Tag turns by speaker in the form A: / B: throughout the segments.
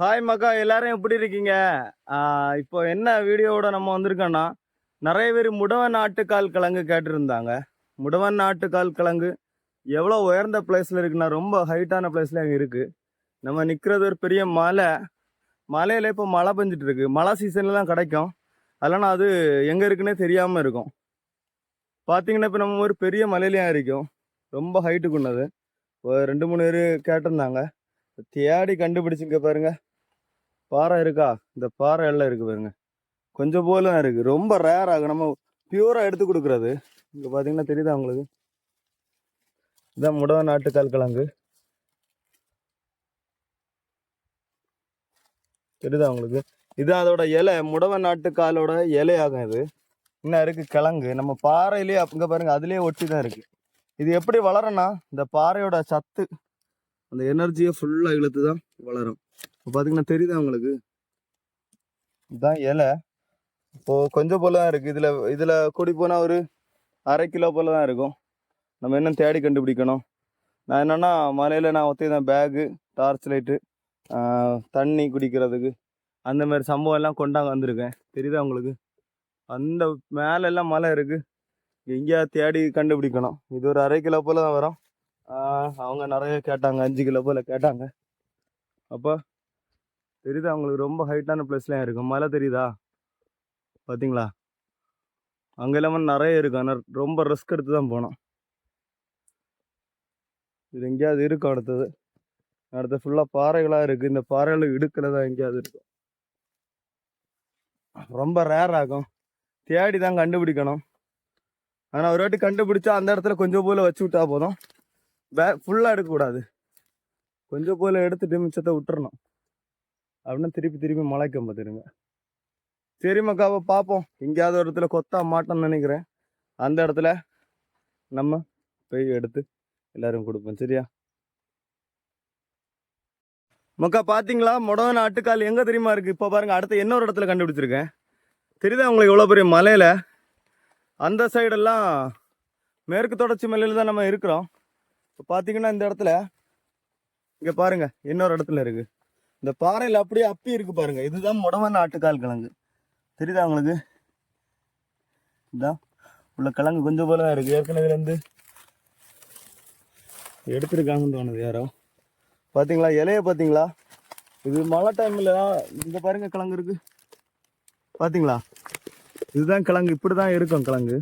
A: Hi மக்கா எல்லாரும் எப்படி இருக்கீங்க? இப்போ என்ன வீடியோவோட நம்ம வந்திருக்கோன்னா நிறைய பேர் முடவன் நாட்டுக்கால் கிழங்கு கேட்டிருந்தாங்க. முடவன் நாட்டுக்கால் கிழங்கு எவ்வளோ உயர்ந்த பிளேஸில் இருக்குன்னா ரொம்ப ஹைட்டான பிளேஸில் அங்கே இருக்குது நம்ம நிற்கிறது ஒரு பெரிய மலை. மலையில் இப்போ மழை பெஞ்சிட்டு இருக்கு. மழை சீசனில் தான் கிடைக்கும். அதனால் அது எங்கே இருக்குன்னே தெரியாமல் இருக்கும். பார்த்தீங்கன்னா இப்போ நம்ம ஒரு பெரிய மலையிலையும் இருக்கும். ரொம்ப ஹைட்டுக்குன்னது ஒரு ரெண்டு மூணு பேர் கேட்டிருந்தாங்க. தேடி கண்டுபிடிச்சிங்க பாருங்கள் பாறை இருக்கா? இந்த பாறை எல்லாம் இருக்குது பாருங்க. கொஞ்சம் போல தான் இருக்குது ரொம்ப ரேர் ஆகும் நம்ம பியூராக எடுத்து கொடுக்குறது. இங்கே பார்த்தீங்கன்னா தெரியுதா உங்களுக்கு? இதான் முடவ நாட்டுக்கால் கிழங்கு. தெரியுதா உங்களுக்கு? இது அதோட இலை முடவ நாட்டுக்காலோட இலையாகும் இது. இன்னும் இருக்குது கிழங்கு. நம்ம பாறையிலேயே அப்படிங்க பாருங்கள் அதுலேயே ஒட்டி தான் இருக்குது இது எப்படி வளரும்னா இந்த பாறையோட சத்து அந்த எனர்ஜியை ஃபுல்லாக இழுத்து தான் வளரும். இப்போ பார்த்தீங்கன்னா தெரியுதா உங்களுக்கு? இதுதான் இலை. இப்போது கொஞ்சம் போல் தான் இருக்குது இதில் இதில் கூடி போனால் ஒரு அரை கிலோ போல் தான் இருக்கும். நம்ம இன்னும் தேடி கண்டுபிடிக்கணும்? நான் என்னென்னா மலையில் நான் ஒத்தி தான் பேகு டார்ச் லைட்டு தண்ணி குடிக்கிறதுக்கு அந்த மாதிரி சம்பவம் எல்லாம் கொண்டாங்க வந்திருக்கேன். தெரியுதா உங்களுக்கு? அந்த மேலெல்லாம் மலை இருக்குது எங்கேயா தேடி கண்டுபிடிக்கணும். இது ஒரு அரை கிலோ போல் தான் வரும். அவங்க நிறைய கேட்டாங்க. அஞ்சு கிலோ போல கேட்டாங்க. அப்போ தெரியுதா அவங்களுக்கு ரொம்ப ஹைட்டான பிளேஸ்லாம் இருக்கும் மழை தெரியுதா? பார்த்தீங்களா அங்கே இல்லாமல் நிறைய இருக்கும் ஆனால் ரொம்ப ரிஸ்க் எடுத்து தான் போனோம். இது எங்கேயாவது இருக்கும் அடுத்தது. அடுத்து ஃபுல்லாக பாறைகளாக இருக்குது இந்த பாறைகளை இடுக்கிறதா எங்கேயாவது இருக்கும். ரொம்ப ரேர் ஆகும் தேடி தான் கண்டுபிடிக்கணும். ஆனால் ஒரு வாட்டி கண்டுபிடிச்சா அந்த இடத்துல கொஞ்சம் போல் வச்சு விட்டா போதும். பே ஃபுல்லாக எடுக்கக்கூடாது. கொஞ்சம் போல எடுத்துட்டு மிச்சத்தை விட்டுறணும். அப்படின்னா திருப்பி திருப்பி முளைக்கும் பார்த்துருங்க சரி மக்காவை பார்ப்போம் எங்கேயாவது ஒரு இடத்துல கொத்தா மாட்டோம்னு நினைக்கிறேன். அந்த இடத்துல நம்ம போய் எடுத்து எல்லாரும் கொடுப்போம். சரியா? மக்கா பார்த்தீங்களா முடவ ஆட்டுக்கால் எங்கே தெரியுமா இருக்குது இப்போ பாருங்கள் அடுத்து இன்னொரு இடத்துல கண்டுபிடிச்சிருக்கேன். தெரியுதா உங்களுக்கு எவ்வளோ பெரிய மலையில்? அந்த சைடெல்லாம் மேற்கு தொடர்ச்சி மலையில் தான் நம்ம இருக்கிறோம். இப்போ பார்த்தீங்கன்னா இந்த இடத்துல இங்கே பாருங்கள் இன்னொரு இடத்துல இருக்குது இந்த பாறையில் அப்படியே அப்பி இருக்குது பாருங்கள் இதுதான் முடவன் நாட்டுக்கால் கிழங்கு. தெரியுதா உங்களுக்கு? இதான் உள்ள கிழங்கு கொஞ்சம் போல தான் இருக்குது ஏற்கனவே எடுத்துருக்காங்கன்னு தோணுது யாரோ. பார்த்தீங்களா இலைய பார்த்தீங்களா இது மழை டைமில் இங்கே பாருங்கள் கிழங்கு இருக்குது பார்த்தீங்களா இதுதான் கிழங்கு. இப்படி தான் இருக்கும் கிழங்கு.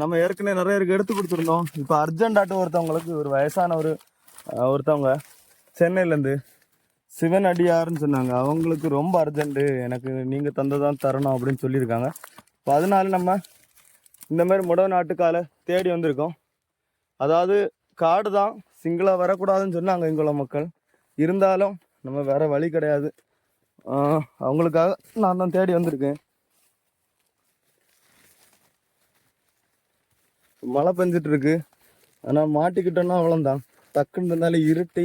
A: நம்ம ஏற்கனவே நிறைய பேருக்கு எடுத்து கொடுத்துருந்தோம். இப்போ அர்ஜென்டாட்டும் ஒருத்தவங்களுக்கு ஒரு வயசான ஒரு ஒருத்தவங்க சென்னையிலேருந்து சிவன் அடியார்னு சொன்னாங்க. அவங்களுக்கு ரொம்ப அர்ஜென்ட்டு. எனக்கு நீங்கள் தந்ததான் தரணும் அப்படின்னு சொல்லியிருக்காங்க. இப்போ அதனால நம்ம இந்த மாதிரி முடவ நாட்டுக்கால தேடி வந்திருக்கோம். அதாவது காடு தான். சிங்கிளாக வரக்கூடாதுன்னு சொன்னாங்க இங்குள்ள மக்கள். இருந்தாலும் நம்ம வேறு வழி கிடையாது. அவங்களுக்காக நான் தான் தேடி வந்திருக்கேன். மழை பெஞ்சிட்டு இருக்கு ஆனால் மாட்டிக்கிட்டோன்னா அவ்வளோந்தான் டக்குன்னு இருந்தாலும் இருட்டி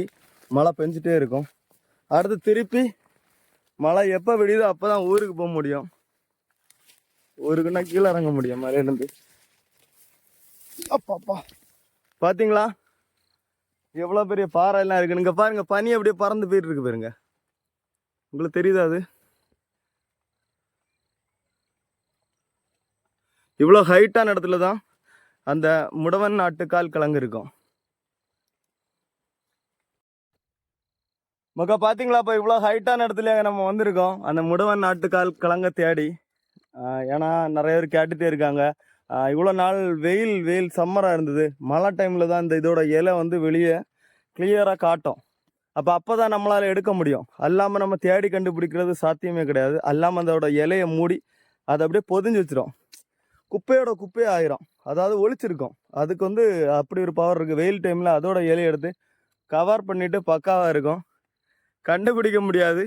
A: மழை பெஞ்சிட்டே இருக்கும். அடுத்து திருப்பி மழை எப்போ விடியுதோ அப்போ தான் ஊருக்கு போக முடியும். ஊருக்குன்னா கீழே இறங்க முடியும் மலையிலேருந்து அப்பாப்பா. பார்த்தீங்களா எவ்வளோ பெரிய பாறை எல்லாம் இருக்கு. இங்கே பாருங்கள் பனி அப்படியே பறந்து போயிட்டு இருக்கு பாருங்க. உங்களுக்கு தெரியுதா அது? இவ்வளோ ஹைட்டான இடத்துல தான் அந்த முடவன் நாட்டுக்கால் கிழங்கு இருக்கும். மக்கா பார்த்தீங்களா இப்போ இவ்வளோ ஹைட்டான இடத்துல நம்ம வந்திருக்கோம். அந்த முடவன் நாட்டுக்கால் கிழங்க தேடி. ஏன்னா நிறைய பேர் கேட்டுகிட்டே இருக்காங்க. இவ்வளோ நாள் வெயில் வெயில் சம்மராக இருந்தது. மழை டைமில் தான் இந்த இதோட இலை வந்து வெளியே கிளியராக காட்டும். அப்போ அப்போ தான் நம்மளால் எடுக்க முடியும். அல்லாமல் நம்ம தேடி கண்டுபிடிக்கிறது சாத்தியமே கிடையாது. அல்லாமல் அதோட இலையை மூடி அதை அப்படியே பொதிஞ்சு வச்சிடும் குப்பையோட குப்பையே ஆயிரும். அதாவது ஒளிச்சிருக்கும். அதுக்கு வந்து அப்படி ஒரு பவர் இருக்குது வெயில் டைமில் அதோட இலையை எடுத்து கவர் பண்ணிவிட்டு பக்காவாக இருக்கும். கண்டுபிடிக்க முடியாது.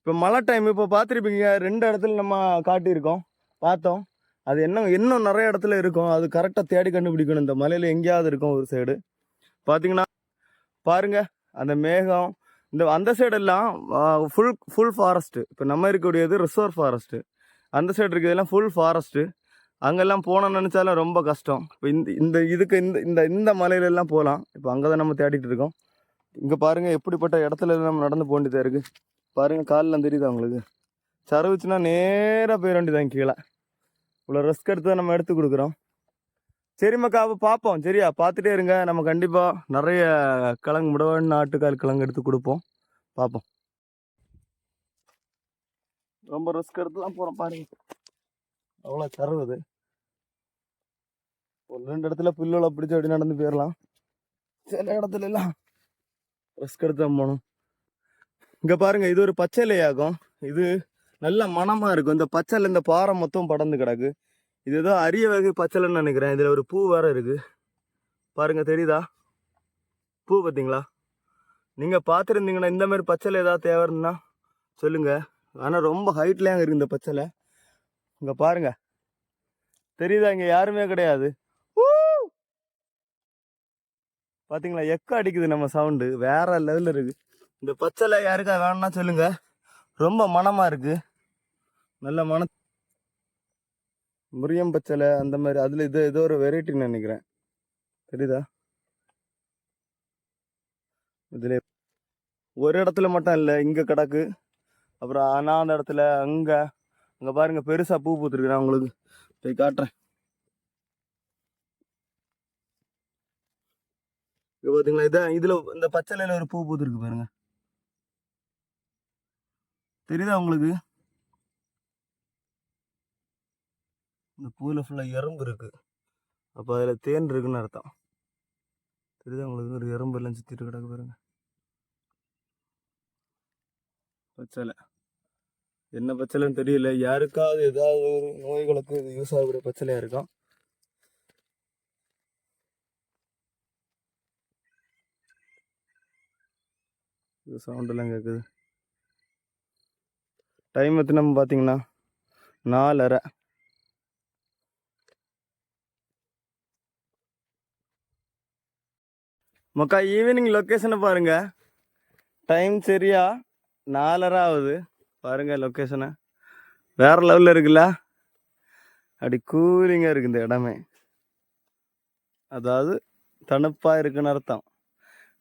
A: இப்போ மழை டைம் இப்போ பார்த்துருப்பீங்க. ரெண்டு இடத்துல நம்ம காட்டியிருக்கோம். பார்த்தோம். அது என்ன இன்னும் நிறைய இடத்துல இருக்கும். அது கரெக்டாக தேடி கண்டுபிடிக்கணும். இந்த மலையில் எங்கேயாவது இருக்கும் ஒரு சைடு பார்த்தீங்கன்னா பாருங்கள் அந்த மேகம் இந்த அந்த சைடெல்லாம் ஃபுல் ஃபுல் ஃபாரஸ்ட்டு இப்போ நம்ம இருக்கக்கூடியது ரிசர்வ் ஃபாரஸ்ட்டு அந்த சைடு இருக்கிறதெல்லாம் ஃபுல் ஃபாரஸ்ட்டு அங்கெல்லாம் போனோம்னு நினச்சாலும் ரொம்ப கஷ்டம். இப்போ இந்த இந்த இதுக்கு இந்த இந்த இந்த மலையிலெல்லாம் போகலாம். இப்போ அங்கே தான் நம்ம தேடிட்டு இருக்கோம். இங்கே பாருங்கள் எப்படிப்பட்ட இடத்துல நம்ம நடந்து போக வேண்டியதாக இருக்குது பாருங்கள் காலெலாம் தெரியுது அவங்களுக்கு சரவுச்சுன்னா நேராக போயிட வேண்டியதான் கீழே. இவ்வளோ ரிஸ்க் எடுத்து தான் நம்ம எடுத்து கொடுக்குறோம். சரி மக்கா அப்போ பார்ப்போம். சரியா? பார்த்துட்டே இருங்க. நம்ம கண்டிப்பாக நிறைய கிழங்கு முடவன் நாட்டுக்கால் கிழங்கு எடுத்து கொடுப்போம். பார்ப்போம். ரொம்ப ரிஸ்க் எடுத்து தான் போகிறோம் பாருங்க. அவ்வளோ சரவுது ஒரு ரெண்டு இடத்துல புல்லுல பிடிச்சி அப்படி நடந்து போயிடலாம் சில இடத்துல எல்லாம் ரிஸ்க் எடுத்து தான் போகணும். இங்கே பாருங்க இது ஒரு பச்சை இலையாகும் இது நல்ல மனமாக இருக்கும். இந்த பச்சைல இந்த பாறை மொத்தம் படர்ந்து கிடக்கு. இது ஏதோ அரிய வகை பச்சைலன்னு நினைக்கிறேன். இதில் ஒரு பூ வேற இருக்கு. பாருங்க தெரியுதா? பூ பார்த்தீங்களா? நீங்கள் பார்த்துருந்தீங்கன்னா இந்த மாதிரி பச்சைல ஏதாவது தேவைன்னா சொல்லுங்க. ஆனால் ரொம்ப ஹைட்லேயே இருக்குது இந்த பச்சைல இங்கே பாருங்க. தெரியுதா? இங்கே யாருமே கிடையாது. பார்த்தீங்களா எக்கோ அடிக்குது நம்ம சவுண்டு வேற லெவலில் இருக்குது இந்த பச்சைல யாருக்கா வேணும்னா சொல்லுங்க. ரொம்ப மனமாக இருக்குது நல்ல மன முரியம் பச்சலை அந்த மாதிரி. அதில் இது ஏதோ ஒரு வெரைட்டின்னு நினைக்கிறேன். தெரியுதா? இதில் ஒரு இடத்துல மட்டும் இல்லை இங்கே கிடக்கு. அப்புறம் அனாத இடத்துல அங்கே. அங்கே பாருங்கள் பெருசாக பூ பூத்துருக்குறேன். உங்களுக்கு போய் காட்டுறேன். பார்த்தீங்களா இதான் இதில் இந்த பச்சைலையில ஒரு பூ பூத்துருக்கு பாருங்க. தெரியுதா உங்களுக்கு? இந்த பூவில் ஃபுல்லாக எறும்பு இருக்கு. அப்போ அதில் தேன் இருக்குன்னு அர்த்தம். தெரியுதா உங்களுக்கு? ஒரு எறும்பு எல்லாம் சுற்றிட்டு கிடக்கு பாருங்க. பச்சலை என்ன பச்சலைன்னு தெரியல. யாருக்காவது ஏதாவது ஒரு நோய்களுக்கு இது யூஸ் ஆகக்கூடிய பச்சலையாக இருக்கும்? இது சவுண்டெல்லாம் கேட்குது டைம் எத்தனை பார்த்தீங்கன்னா நாலரை. மக்கா ஈவினிங் லொக்கேஷனை பாருங்கள் டைம் சரியா நாலரை ஆகுது. பாருங்கள் லொக்கேஷனை வேற லெவலில் இருக்குல்ல? அப்படி கூலிங்காக இருக்குது இந்த இடமே. அதாவது தணுப்பாக இருக்குன்னு அர்த்தம்.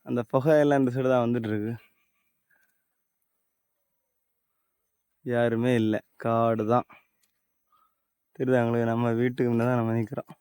A: அந்த புகையெல்லாம் இந்த சைடு தான் வந்துட்டுருக்கு இருக்கு யாருமே இல்லை. காடு தான் தெரியுது அவங்களுக்கு நம்ம வீட்டுக்கு முன்னே தான் நம்ம நிற்கிறோம்